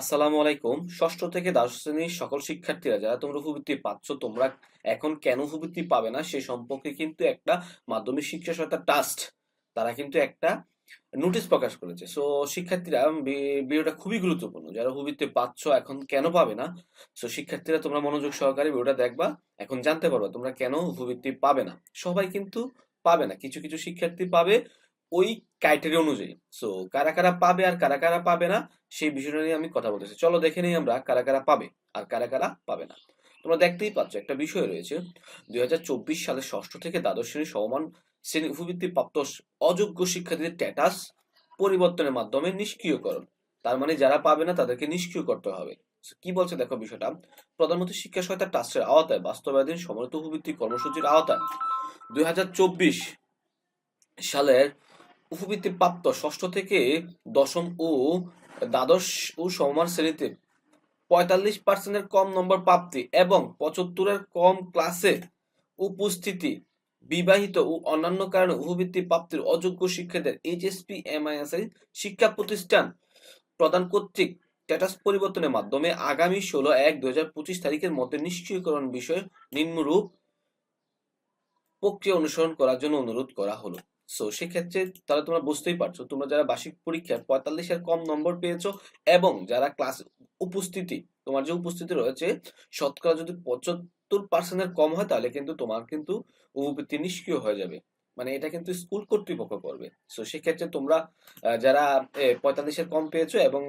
আসসালামু আলাইকুম। ষষ্ঠ থেকে দ্বাদশ শ্রেণির সকল শিক্ষার্থীরা যারা তোমরা উপবৃত্তি পাচ্ছ, তোমরা এখন কেন উপবৃত্তি পাবে না? সে সম্পর্কে কিন্তু একটা মাধ্যমিক শিক্ষা সহায়তা ট্রাস্ট তারা কিন্তু একটা নোটিশ প্রকাশ করেছে। সো শিক্ষার্থীরা ভিডিওটা খুবই গুরুত্বপূর্ণ। যারা উপবৃত্তি পাচ্ছ, এখন কেন পাবে না? সো শিক্ষার্থীরা তোমরা মনোযোগ সহকারে ভিডিওটা দেখবা, এখন জানতে পারবা তোমরা কেন উপবৃত্তি পাবে না? সবাই কিন্তু পাবে না। কিছু কিছু শিক্ষার্থী পাবে ওই ক্রাইটেরিয়া অনুযায়ী। সো কারা কারা পাবে আর কারা কারা পাবে না, সেই বিষয়টা নিয়ে আমি কথা বলতেছি। চলো দেখে নিই আমরা কারা কারা পাবে আর কারা কারা পাবে না। তোমরা দেখতেই পাচ্ছ একটা বিষয় রয়েছে। দুই সালে ষষ্ঠ থেকে দ্বাদশ শ্রেণি সমমান শ্রেণি উপবৃত্তি প্রাপ্ত অযোগ্য শিক্ষার্থীদের স্ট্যাটাস পরিবর্তনের মাধ্যমে নিষ্ক্রিয়করণ। তার মানে যারা পাবে না তাদেরকে নিষ্ক্রিয় করতে হবে। কি বলছে দেখো বিষয়টা? প্রধানমন্ত্রী শিক্ষা সহায়তা ট্রাস্টের আওতায় বাস্তবায়ন সমন্বিত উপবৃত্তি কর্মসূচির আওতায় দুই হাজার চব্বিশ সালের উপবৃত্তি প্রাপ্ত ষষ্ঠ থেকে দশম ও দ্বাদশ ও সমমান শ্রেণীতে পঁয়তাল্লিশ পার্সেন্টের কম নম্বর প্রাপ্তি এবং পঁচাত্তরের কম ক্লাসে উপস্থিতি বিবাহিত ও অন্যান্য কারণে উপবৃত্তি প্রাপ্তির অযোগ্য শিক্ষার্থীদের এইচএসপি এমআইএসআই শিক্ষা প্রতিষ্ঠান প্রদান কর্তৃক স্ট্যাটাস পরিবর্তনের মাধ্যমে আগামী ষোলো এক দুই হাজার পঁচিশ তারিখের মধ্যে নিশ্চয়ীকরণ বিষয়ে নিম্নরূপ প্রক্রিয়া অনুসরণ করার জন্য অনুরোধ করা হলো। সো সেক্ষেত্রে তাহলে তোমরা বুঝতেই পারছ, তোমরা যারা বার্ষিক পরীক্ষায় পঁয়তাল্লিশের কম নম্বর পেয়েছ এবং যারা ক্লাস উপস্থিতি, তোমার যে উপস্থিতি রয়েছে, শতকরা যদি পঁচাত্তর পার্সেন্টের কম হয়, তাহলে কিন্তু তোমার কিন্তু উপবৃত্তি নিষ্ক্রিয় হয়ে যাবে। মানে এটা কিন্তু স্কুল কর্তৃপক্ষ করবে। সো সেক্ষেত্রে তোমরা যারা পঁয়তাল্লিশের কম পেয়েছ এবং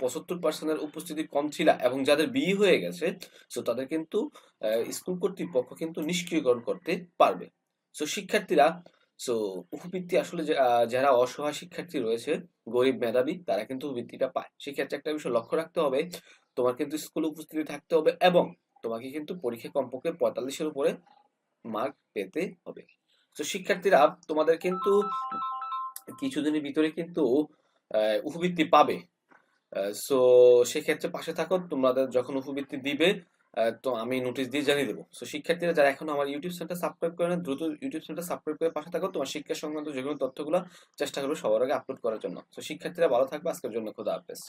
পঁচাত্তর পার্সেন্টের উপস্থিতি কম ছিল এবং যাদের বিয়ে হয়ে গেছে সো তাদের কিন্তু স্কুল কর্তৃপক্ষ কিন্তু নিষ্ক্রিয়করণ করতে পারবে। সো শিক্ষার্থীরা সো উপবৃত্তি আসলে যারা অসহায় শিক্ষার্থী রয়েছে, গরিব মেধাবী, তারা কিন্তু উপবৃত্তিটা পায়। সেক্ষেত্রে একটা বিষয় লক্ষ্য রাখতে হবে, তোমার কিন্তু স্কুলে উপস্থিতি থাকতে হবে এবং তোমাকে কিন্তু পরীক্ষায় কমপক্ষে পঁয়তাল্লিশের উপরে মার্ক পেতে হবে। তো শিক্ষার্থীরা তোমাদের কিন্তু কিছুদিনের ভিতরে কিন্তু উপবৃত্তি পাবে। সো সেক্ষেত্রে পাশে থাকো, তোমাদের যখন উপবৃত্তি দিবে তো আমি নোটিশ দিয়ে জানিয়ে দেবো। সো শিক্ষার্থীরা যারা এখন আমার ইউটিউব চ্যানেলটা সাবস্ক্রাইব করে না, দ্রুত ইউটিউব চ্যানেলটা সাবস্ক্রাইব করে পাশে থাকো। তোমার শিক্ষা সংক্রান্ত যেগুলো তথ্যগুলো চেষ্টা করব সবার আগে আপলোড করার জন্য। তো শিক্ষার্থীরা ভালো থাকবে। আজকের জন্য খোদা হাফেজ।